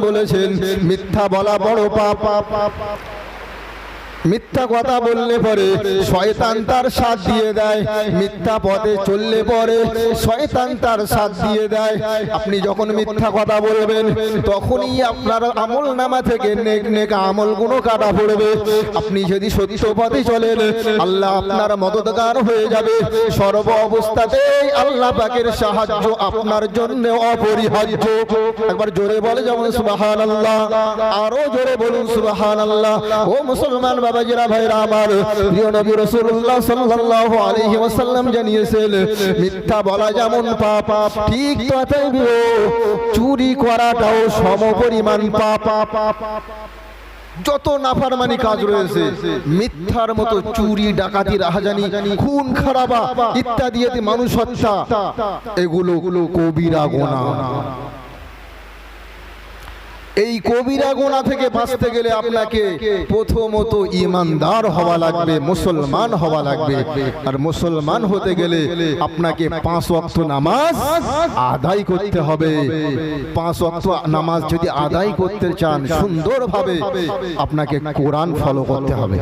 বলেছেন মিথ্যা বলা বড় পাপ। মিথ্যা কথা বললে পরে শয়তান তার সাথ দিয়ে দেয়। মিথ্যা পথে চললে পরে শয়তান তার সাথ দিয়ে দেয়। আপনি যখন মিথ্যা কথা বলবেন, তখনই আপনার আমল নামা থেকে নেক নেক আমল আমলগুলো কাটা পড়বে। আপনি যদি সত্য পথে চলেন, আল্লাহ আপনার মদতগার হয়ে যাবে। সর্ব অবস্থাতেই আল্লাহ পাকের সাহায্য আপনার জন্য অপরিহার্য। একবার জোরে বলে যেমন সুবাহান আল্লাহ আরও জোরে বলুন সুবাহান আল্লাহ ও মুসলমান বাবাজিরা ভাইরা আমার প্রিয় নবী রাসূলুল্লাহ সাল্লাল্লাহু আলাইহি ওয়াসাল্লাম জানিয়েছেন, মিথ্যা বলা যেমন পাপ, ঠিক কথাই চুরি করাটাও সমপরিমাণ পাপ। যত নাফারমানি কাজ রয়েছে, মিথ্যার মতো চুরি, ডাকাতি, রাহাজানি, খুন, খারাপা ইত্যাদি মানুষ হত্যা। এগুলো কবিরা গোনা। এই কবিরা গোনা থেকে বাঁচতে গেলে আপনাকে প্রথমত ইমানদার হওয়া লাগবে, মুসলমান হওয়া লাগবে। আর মুসলমান হতে গেলে আপনাকে পাঁচ অক্ত নামাজ আদায় করতে হবে। পাঁচ অক্ত নামাজ যদি আদায় করতে চান সুন্দরভাবে আপনাকে কোরআন ফলো করতে হবে।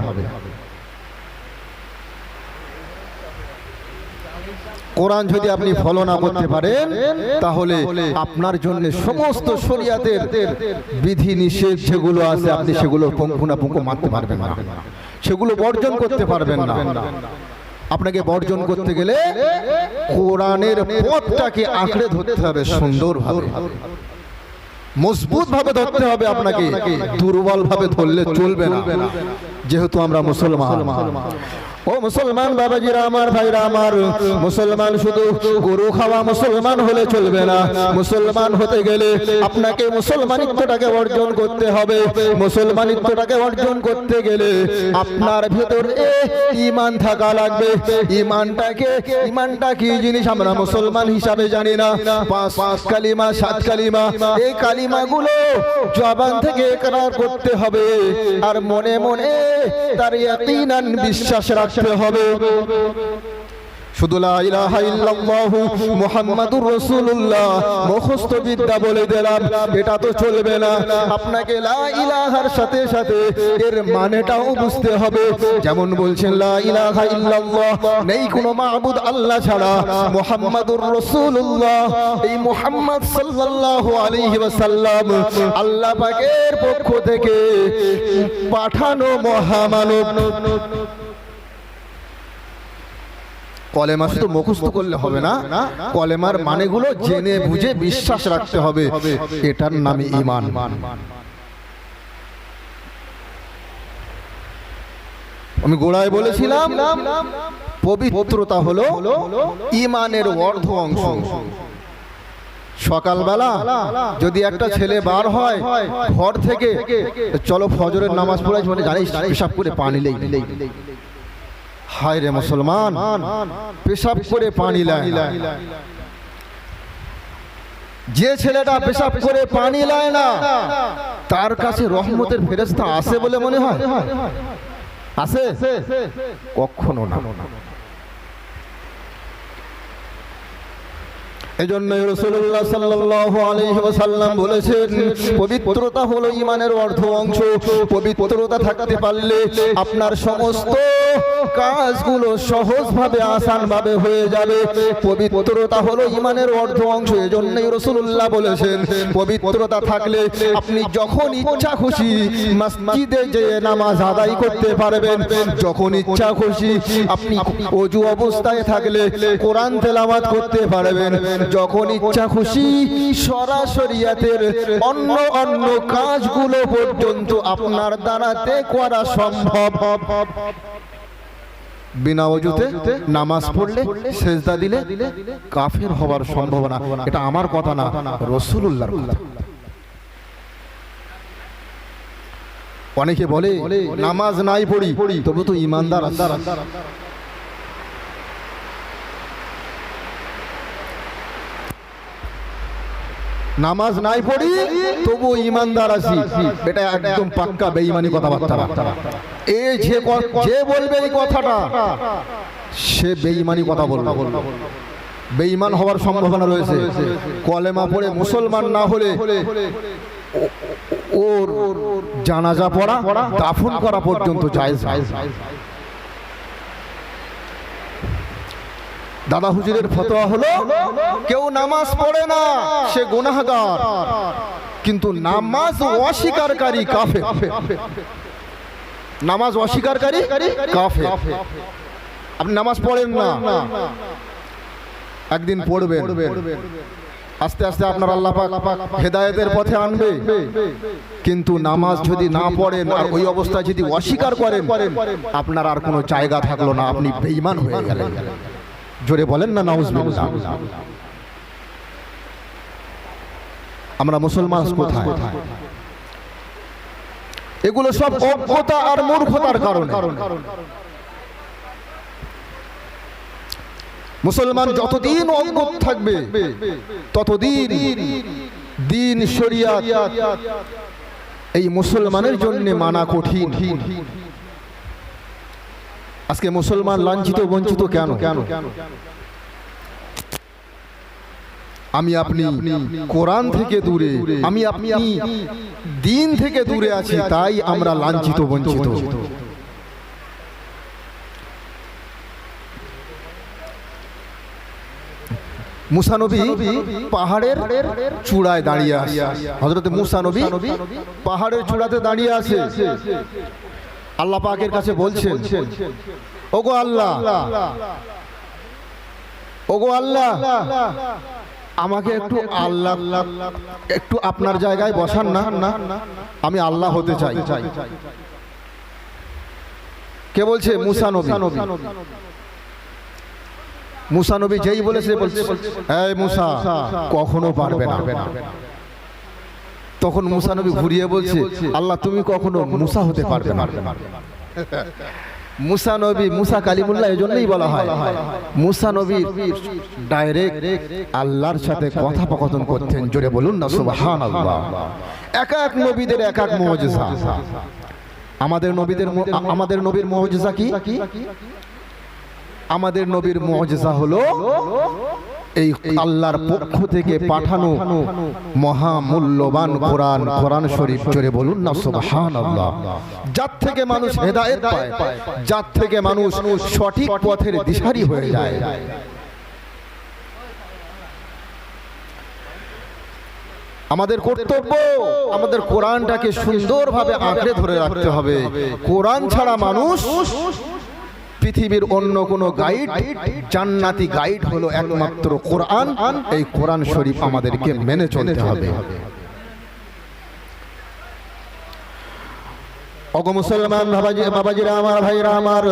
কোরআন যদি আপনি ফলো না করতে পারেন তাহলে আপনার জন্য সমস্ত শরিয়াতের বিধি নিষেধ যেগুলো আছে আপনি সেগুলো পুঙ্খুনা পুঙ্খ মারতে পারবেন না। সেগুলো বর্জন করতে পারবেন না। আপনাকে বর্জন করতে গেলে কোরআনের পথটাকে আঁকড়ে ধরতে হবে সুন্দরভাবে। মজবুত ভাবে ধরতে হবে আপনাকে। দুর্বল ভাবে ধরলে চলবে না। যেহেতু আমরা মুসলমান। ও মুসলমান বাবাজিরা আমার ভাইরা আমার, মুসলমান শুধু গরু খাওয়া মুসলমান হলে চলবে না। মুসলমান হতে গেলে আপনাকে মুসলমানিত্বটাকে অর্জন করতে হবে। মুসলমানিত্বটাকে অর্জন করতে গেলে আপনার ভেতরে ইমান থাকা লাগবে। ইমানটাকে ইমানটা কি জিনিস আমরা মুসলমান হিসাবে জানি না। পাঁচ পাঁচ কালিমা, সাত কালিমা, এই কালিমাগুলো জবান থেকে করতে হবে। আর মনে মনে তার বিশ্বাস রাখতে হবে। শুধু বিদ্যা বলে দিলাম এটা তো চলবে না। আপনাকে ইলাহার সাথে সাথে মানেটাও বুঝতে হবে। যেমন বলছেন নেই কোনো মাবুদ আল্লাহ ছাড়া। মুহাম্মাদুর রাসূলুল্লাহ, এই মোহাম্মদ সাল্লাল্লাহু আলাইহি ওয়াসাল্লাম আল্লাহ পাকের পক্ষ থেকে পাঠানো মহামানব। কলেমা শুধু মুখস্থ করলে হবে না, কলেমার মানেগুলো জেনে বুঝে বিশ্বাস রাখতে হবে। এটার নামই ইমান আমি গোড়ায় বলেছিলাম, পবিত্রতা হলো ইমানের অর্ধ অংশ। সকালবেলা যদি একটা ছেলে বার হয়, ঘর থেকে, চলো ফজরের নামাজ পড়াই মানে জানিস, পেশাব করে পানি লেই হায় রে মুসলমান, পেশাব করে পানি লায় যে ছেলেটা পেশাব করে পানি লায় না, তার কাছে রহমতের ফেরেস্তা আছে বলে মনে হয়? আছে? কখনো না। এজন্য রাসূলুল্লাহ সাল্লাল্লাহু আলাইহি ওয়াসাল্লাম বলেছেন, পবিত্রতা হলো ঈমানের অর্ধ অংশ। পবিত্রতা থাকতে পারলে আপনার সমস্ত কাজগুলো সহজভাবে আসানভাবে হয়ে যাবে। পবিত্রতা হলো ঈমানের অর্ধ অংশ, এজন্যই রাসূলুল্লাহ বলেছেন, পবিত্রতা থাকলে আপনি যখন ইচ্ছা খুশি মসজিদে যেয়ে নামাজ আদায় করতে পারবেন। যখন ইচ্ছা খুশি আপনি অজু অবস্থায় থাকলে কোরআন তেলাওয়াত করতে পারবেন। যখন ইচ্ছা খুশি সরাসরিয়াতের অন্য অন্য কাজগুলো পর্যন্ত আপনার দ্বারাতে করা সম্ভব। বিনা অজুতে নামাজ পড়লে, সেজদা দিলে কাফের হবার সম্ভাবনা। এটা আমার কথা না রসুল্লাহর অনেকে বলে, নামাজ নাই পড়ি, তবু তো ইমানদার নামাজ নাই পড়ি তবু ইমানদার আছি। এটা একদম পাক্কা বেঈমানি কথাবার্তা। এ যে যে বলবে এই কথাটা, সে বেঈমানি কথা বলবে। বেঈমান হওয়ার সম্ভাবনা রয়েছে। কলেমা পড়ে মুসলমান না হলে ওর জানাজা পড়া, দাফন করা পর্যন্ত যায় দাদা হুজুরের ফতোয়া হলো, কেউ নামাজ পড়ে না, সে গুনাহগার। কিন্তু নামাজ অস্বীকারী কাফে নামাজ অস্বীকারী কাফে আপনি নামাজ পড়েন না। একদিন পড়বে আস্তে আস্তে আপনার আল্লাহ পাক হেদায়েতের পথে আনবে। কিন্তু নামাজ যদি না পড়েন আর ওই অবস্থায় যদি অস্বীকার করেন, আপনার আর কোনো জায়গা থাকল না। আপনি বেঈমান হয়ে গেলেন। জোরে বলেন না, নাউজুবিল্লাহ। আমরা মুসলমান এগুলো সব অজ্ঞতা আর মূর্খতার কারণে। মুসলমান যতদিন অজ্ঞ থাকবে, ততদিন দিন, শরিয়াত এই মুসলমানের জন্য মানা কঠিন। আজকে মুসলমান লাঞ্ছিত বঞ্চিত কেন? কেন? আমি আপনি কোরআন থেকে দূরে আমি আপনি দিন থেকে দূরে আছি তাই আমরা লাঞ্ছিত বঞ্চিত। মুসানবী পাহাড়ের চূড়ায় দাঁড়িয়ে আছে। হজরত মুসানবী পাহাড়ের চূড়াতে দাঁড়িয়ে আছে। আল্লাহ পাকের কাছে বলছেন ওগো আল্লাহ ওগো আল্লাহ আমাকে একটু আল্লাহ একটু আপনার জায়গায় বসান না না আমি আল্লাহ হতে চাই কে বলছে মুসা নবী মুসা নবী যেই বলেছে বলছে এই মুসা কখনো পারবে না তখন মুসা নবী ঘুরিয়ে বলছে আল্লাহ তুমি কখনো মুসা হতে পারবে না। মুসা নবী মুসা কালিমুল্লাহ এই জন্যই বলা হয় মুসা নবী ডাইরেক্ট আল্লাহর সাথে কথোপকথন করতেন জোরে বলুন না সুবহানাল্লাহ। এক এক নবীদের এক এক মুজিজা। আমাদের নবীদের আমাদের নবীর মুজিজা কি? আমাদের নবীর মুজিজা হলো এই আল্লাহর পক্ষ থেকে পাঠানো মহামূল্যবান কোরআন কোরআন শরীফ। জোরে বলুন না, সুবহানাল্লাহ। যার থেকে মানুষ হেদায়েত পায়, যার থেকে মানুষ সঠিক পথের দিশারি হয়ে যায়। আমাদের কর্তব্য, আমাদের কোরআনটাকে সুন্দরভাবে আঁকড়ে ধরে রাখতে হবে। কোরআন ছাড়া মানুষ পৃথিবীর অন্য কোনো গাইড জান্নাতি গাইড হলো একমাত্র কোরআন। এই কোরআন শরীফ আমাদেরকে মেনে চলতে হবে। অগ মুসলমান বাবাজি বাবাজিরা, আমার ভাইরা, আমার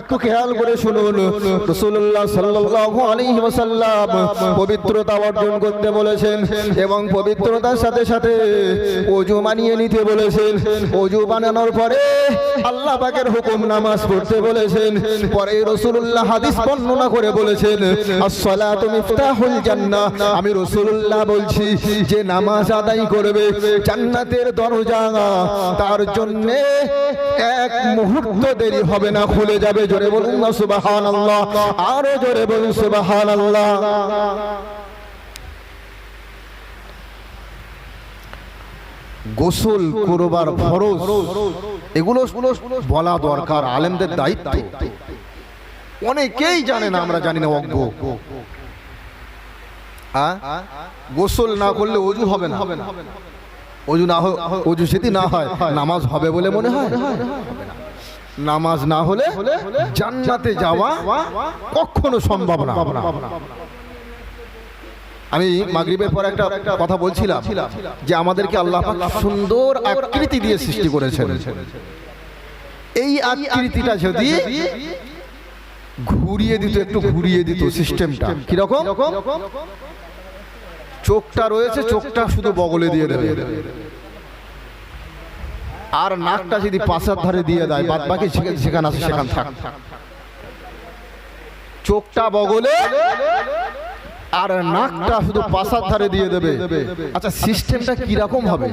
একটু খেয়াল করে শুনুন। রাসূলুল্লাহ সাল্লাল্লাহু আলাইহি ওয়াসাল্লাম পবিত্রতা অর্জন করতে বলেছেন এবং পবিত্রতার সাথে সাথে ওযু মানিয়ে নিতে বলেছেন। ওযু বানানোর পরে আল্লাহ পাকের হুকুম নামাজ পড়তে বলেছেন। পরে রাসূলুল্লাহ হাদিস বর্ণনা করে বলেছেন as-salatu মিফতাহুল জান্নাহ। আমি রাসূলুল্লাহ বলছি, যে নামাজ আদায় করবে জান্নাতের দরজা, তার জন্য এক মুহূর্ত দেরি হবে না, খুলে যাবে, জোরে বলুন না আরও জোরে বলুন গোসল করবার ফরজ, এগুলো বলা দরকার, আলেমদের দায়িত্ব। অনেকেই জানে না, আমরা জানি না, অজ্ঞ। গোসল না করলে অজু হবে না হবে না। অজু না হয় অজু সেটি না হয়, নামাজ হবে বলে মনে হয়? নামাজ না হলে জান্নাতে যাওয়া কখনো সম্ভব না। আমি মাগরিবের পর একটা কথা বলছিলাম যে আমাদেরকে আল্লাহ সুন্দর আকৃতি দিয়ে সৃষ্টি করেছেন। এই আকৃতিটা যদি ঘুরিয়ে দিত, একটু ঘুরিয়ে দিত সিস্টেমটা কীরকম? চোখটা রয়েছে চোখটা শুধু বগলে দিয়ে দেবে। আর নাকটা যদি পাশার ধারে দিয়ে দেয় বাদ বাকি যেখানে আছে সেখানে থাক। চোখটা বগলে আর নাকটা শুধু পাশার ধারে দিয়ে দেবে। আচ্ছা সিস্টেমটা কীরকম হবে?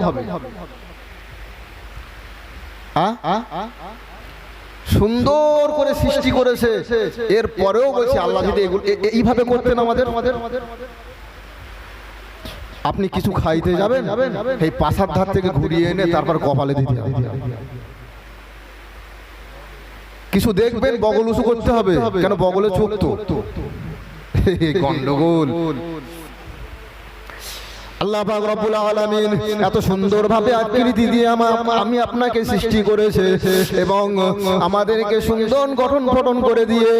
সুন্দর করে সৃষ্টি করেছে। এর পরেও বলছে আল্লাহ যদি এইভাবে করতেন আমাদের? আপনি কিছু খাইতে যাবেন? এই পাশার ধার থেকে ঘুরিয়ে এনে তারপর কপালে দিতে হবে। কিছু দেখবেন, বগল উঁচু করতে হবে, কেন বগলে চোখ তো? গন্ডগোল। আল্লাহ পাক রব্বুল আলামিন এত সুন্দরভাবে আকৃতি দিয়ে আমা- আপনাকে সৃষ্টি করেছে এবং আমাদেরকে সুন্দর গঠন গঠন করে দিয়ে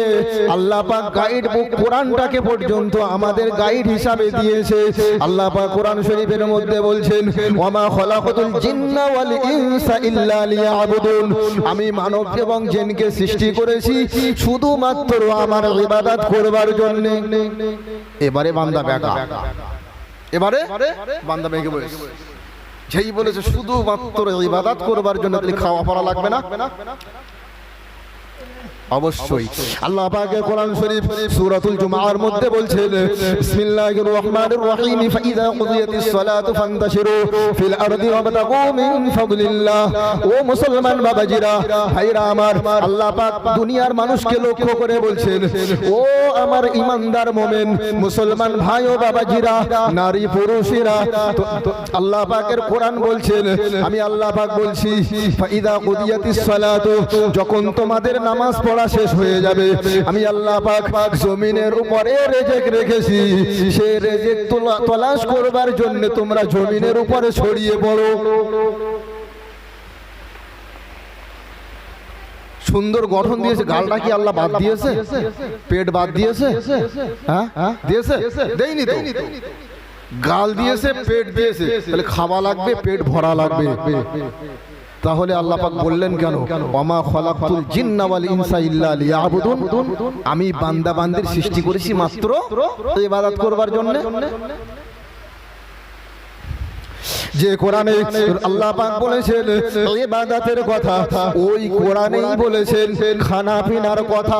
আল্লাহ পাক গাইড বুক কোরআনটাকে পর্যন্ত আমাদের গাইড হিসাবে দিয়েছে। আল্লাহ পাক কোরআন শরীফের মধ্যে বলছেন, ওয়ামা খলাকাতুল জিন্না ওয়াল ইনসা ইল্লা লিয়াবুদুন। আমি মানব এবং জিনকে সৃষ্টি করেছি শুধুমাত্র আমার ইবাদত করবার জন্য। এবারে বান্দা বেকা এবারে বান্দা মেঘে বয়স যেই বলেছে, শুধুমাত্র ইবাদত করবার জন্য তাহলে খাওয়া পড়া লাগবে না। অবশ্যই। আল্লাহ পাকের কোরআন শরীফ সূরাতুল জুমার মধ্যে বলছেন বিসমিল্লাহির রহমানির রহিম ফাইদা কুদিয়াতিস সালাতু ফান্তাশিরু ফিল আরদি ওয়াবতাগু মিন ফাদলিল্লাহ। ও মুসলমান বাবাজিরা ভাইরা আমার আল্লাহ পাক দুনিয়ার মানুষকে লক্ষ্য করে বলছেন ও আমার ইমানদার মোমেন মুসলমান ভাই ও বাবাজিরা নারী পুরুষেরা আল্লাহ পাকের কোরআন বলছেন আমি আল্লাহ পাক বলছি ফাইদা কুদিয়াতিস সালাতু যখন তোমাদের নামাজ পড়া শেষ হয়ে যাবে। আমি আল্লাহ পাক জমিনের উপরে রেজেক রেখেছি। সে রেজেক তোলা- তলাশ করবার জন্য তোমরা জমিনের উপরে ছড়িয়ে পড়ো। সুন্দর গঠন দিয়েছে। গালটা কি আল্লাহ বাদ দিয়েছে? পেট বাদ দিয়েছে? হ্যাঁ? দিয়েছে? দেয়নি তো। গাল দিয়েছে, পেট দিয়েছে। তাহলে খাওয়া লাগবে, পেট ভরা লাগবে। তাহলে আল্লাহ পাক বললেন কেন? ওমা খলাকতুল জিন্না ওয়াল ইনসা ইল্লা আমি বান্দা বান্দির সৃষ্টি করেছি মাত্র ইবাদত করবার জন্য। যে কোরআনে আল্লাহ পাক বলেছেন, ইবাদতের কথা, ওই কোরআনেই বলেছেন খানা পিনার কথা।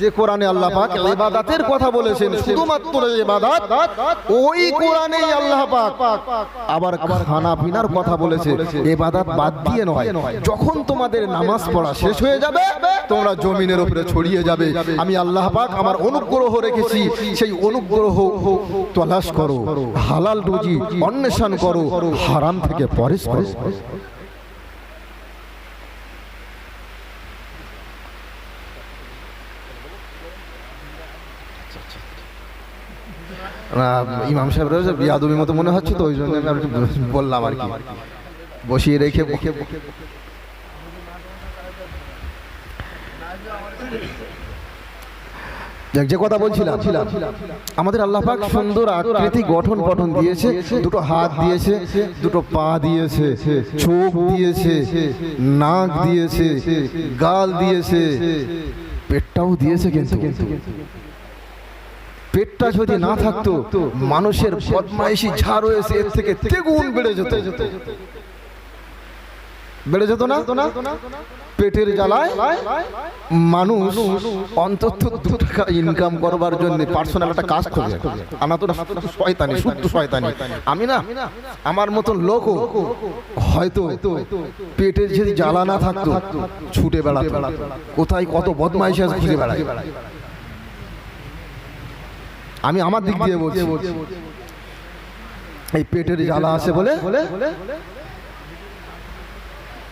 যে কোরআনে আল্লাহ পাক ইবাদতের কথা বলেছেন শুধুমাত্র ইবাদত ওই কোরআনেই আল্লাহ পাক। আবার খানা পিনার কথা বলেছে ইবাদত বাদ দিয়ে নয় যখন তোমাদের নামাজ পড়া শেষ হয়ে যাবে তোমরা জমিনের উপরে ছড়িয়ে যাবে। আমি আল্লাহ পাক আমার অনুগ্রহ রেখেছি সেই অনুগ্রহ তলাশ করো হালাল রুজি অন্বেষণ করো হারাম থেকে পরেশ করো। ইমাম সাহেব রয়েছে বিয়াদুবির মতো মনে হচ্ছে তো ওই জন্য আমি বললাম আর কি। বসিয়ে রেখে যাক, যে কথা বলছিলাম আমাদের আল্লাহ পাক সুন্দর আকৃতি গঠন গঠন দিয়েছে দুটো হাত দিয়েছে দুটো পা দিয়েছে চোখ দিয়েছে নাক দিয়েছে গাল দিয়েছে পেটটাও দিয়েছে কিন্তু। পেটটা যদি না থাকতো মানুষের বদমাইশি ঝাড় হয়েছে এর থেকে তেগুণ বেড়ে যেত। বেড়ে যেত। না? পেটের জ্বালায় মানুষ অন্তত দু টাকা ইনকাম করবার জন্য পার্সোনাল একটা কাজ করে আমার তো শয়তানি শুদ্ধ শয়তানি। আমি না আমার মতন লোকও হয়তো পেটের যদি জ্বালা না থাকতো ছুটে বেড়াতো। কোথায় কত বদমাইশি আছে খুঁজে বেড়ায়? আমি আমার দিক দিয়ে বলছি। এই পেটের জ্বালা আছে বলে?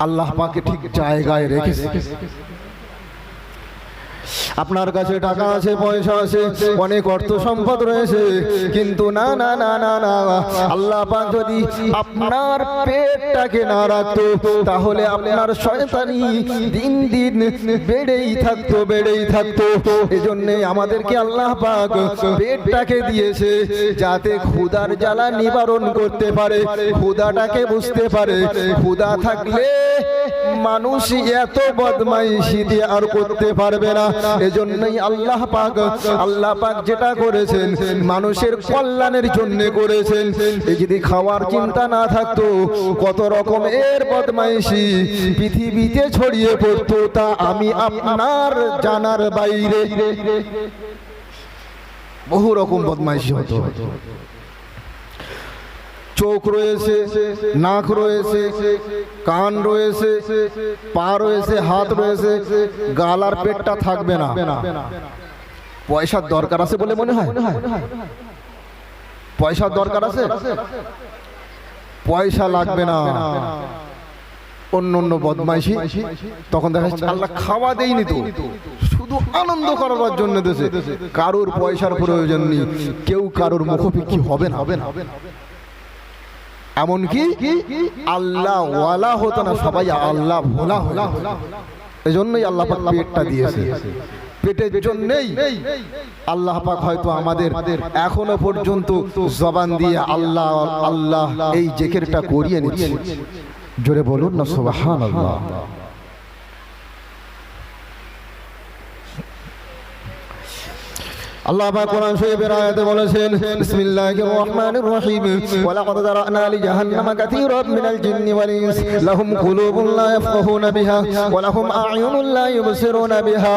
আল্লাহ পাকে ঠিক জায়গায় রেখেছে। আপনার কাছে টাকা আছে, পয়সা আছে, অনেক অর্থ সম্পদ রয়েছে। কিন্তু না না না না না, আল্লাহ যদি আপনার পেটটাকে না রাখতো, তাহলে আপনার শয়তানি দিন দিন বেড়েই থাকতো বেড়েই থাকতো। এজন্য আমাদেরকে আল্লাহ পাক পেটটাকে দিয়েছে, যাতে ক্ষুধার জ্বালা নিবারণ করতে পারে, ক্ষুধাটাকে বুঝতে পারে। ক্ষুধা থাকলে মানুষ এত বদমাইশি দিয়ে আর করতে পারবে না। এজন্যই আল্লাহ পাক আল্লাহ পাক যেটা করেছেন, মানুষের কল্যাণের জন্য করেছেন। এই যদি খাওয়ার চিন্তা না থাকতো, কত রকমের বদমাইশি পৃথিবীতে ছড়িয়ে পড়তো, তা আমি আপনার জানার বাইরে। বহু রকম বদমাইশি হতো। চোখ রয়েছে, নাক রয়েছে, কান রয়েছে, পা রয়েছে, হাত রয়েছে, গাল আর পেটটা থাকবে না। পয়সার দরকার আছে বলে মনে হয়? পয়সার দরকার আছে? পয়সা লাগবে না। অন্য অন্য বদমাইশি তখন দেখা যাচ্ছে আল্লাহ খাওয়া দেয়নি তো। শুধু আনন্দ করার জন্য দেশে কারোর পয়সার প্রয়োজন নেই। কেউ কারোর মুখোপেক্ষি হবে না হবে না। এমনকি আল্লাহ ওয়ালা হতো না, সবাই আল্লাহ ভোলা হলা এই জন্যই আল্লাহ পেটটা দিয়েছে। পেটের জন্যই আল্লাহ পাক হয়তো আমাদের এখনও পর্যন্ত জবান দিয়ে আল্লাহ আল্লাহ এই জেকেরটা করিয়ে নিচ্ছে। জোরে বলুন না সুবহান আল্লাহ আল্লাহ পাক কোরআন শরীফের আয়াতে বলেছেন, বিসমিল্লাহির রহমানির রহিম। ওয়ালাকাদ যারানা লিজাহান্নামা কাসীরাম মিনাল জিন্নি ওয়াল ইনস। লাহুম কুলুবুন লা ইয়াফকাহুনা বিহা ওয়া লাহুম আ'য়ুনুন লা ইউবসিরুনা বিহা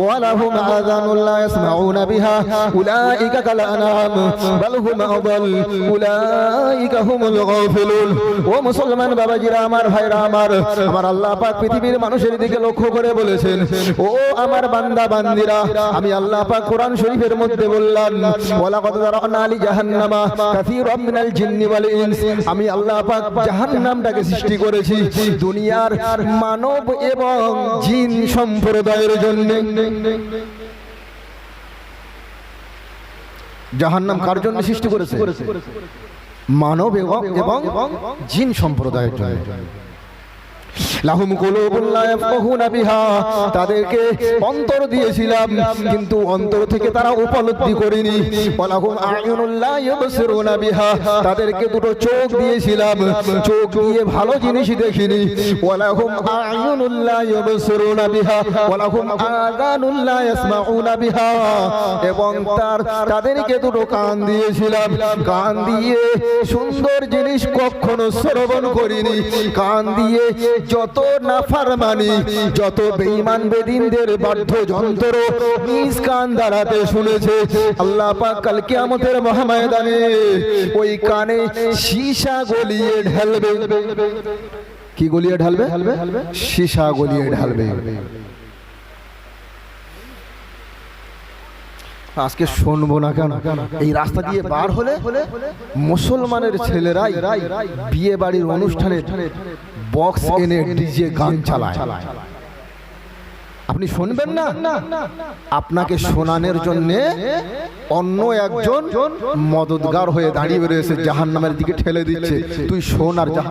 ওয়া লাহুম আযানুন লা ইয়াসমাউনা বিহা। উলাইকা কাল আনআম বাল হুম আদাল। উলাইকা হুমুল গাফিলুন। ও মুসলমান বাবাজিরা, আমার ভাইরা, আমার আমার আল্লাহ পাক পৃথিবীর মানুষের দিকে লক্ষ্য করে বলেছেন, ও আমার বান্দা বান্দিরা আমি আল্লাহ পাক কোরআন শরীফের মধ্যে বললাম, ওয়ালাকাদ যারানা লি জাহান্নামা কাসীরাম মিনাল জিন্নি ওয়াল ইনস। আমি আল্লাহ পাক জাহান্নামটাকে সৃষ্টি করেছি দুনিয়ার মানব এবং জিন সম্প্রদায়ের জন্য। জাহান্নাম কার জন্য সৃষ্টি করেছে? মানব এবং জিন সম্প্রদায়ের জন্য। তাদেরকে অন্তর দিয়েছিলাম, কিন্তু অন্তর থেকে তারা উপলব্ধি করেনি। তাদেরকে দুটো চোখ দিয়েছিলাম, চোখ দিয়ে ভালো জিনিস দেখিনি। এবং তার, তাদেরকে দুটো কান দিয়েছিলাম। কান দিয়ে সুন্দর জিনিস কখনো শ্রবণ করিনি। কান দিয়ে যত নাফারমানি, যত বেঈমান বেদিনদের বাদ্যযন্ত্র নিজ কান দ্বারাতে শুনেছে, আল্লাহ পাক কাল কিয়ামতের মহাময়দানে ওই কানে সীসা গলিয়ে ঢালবে। কি গলিয়ে ঢালবে? সীসা গলিয়ে ঢালবে। আজকে শুনব না কেন? এই রাস্তা দিয়ে বার হলে মুসলমানের ছেলেরাই বিয়ে বাড়ির অনুষ্ঠানে বক্স এনে ডিজে গান চালায় আপনি শুনবেন না? আপনাকে শোনানোর জন্য অন্য একজন মদতগার হয়ে দাঁড়িয়ে রয়েছে জাহান্নামের দিকে ঠেলে দিচ্ছে। তুই শোন আর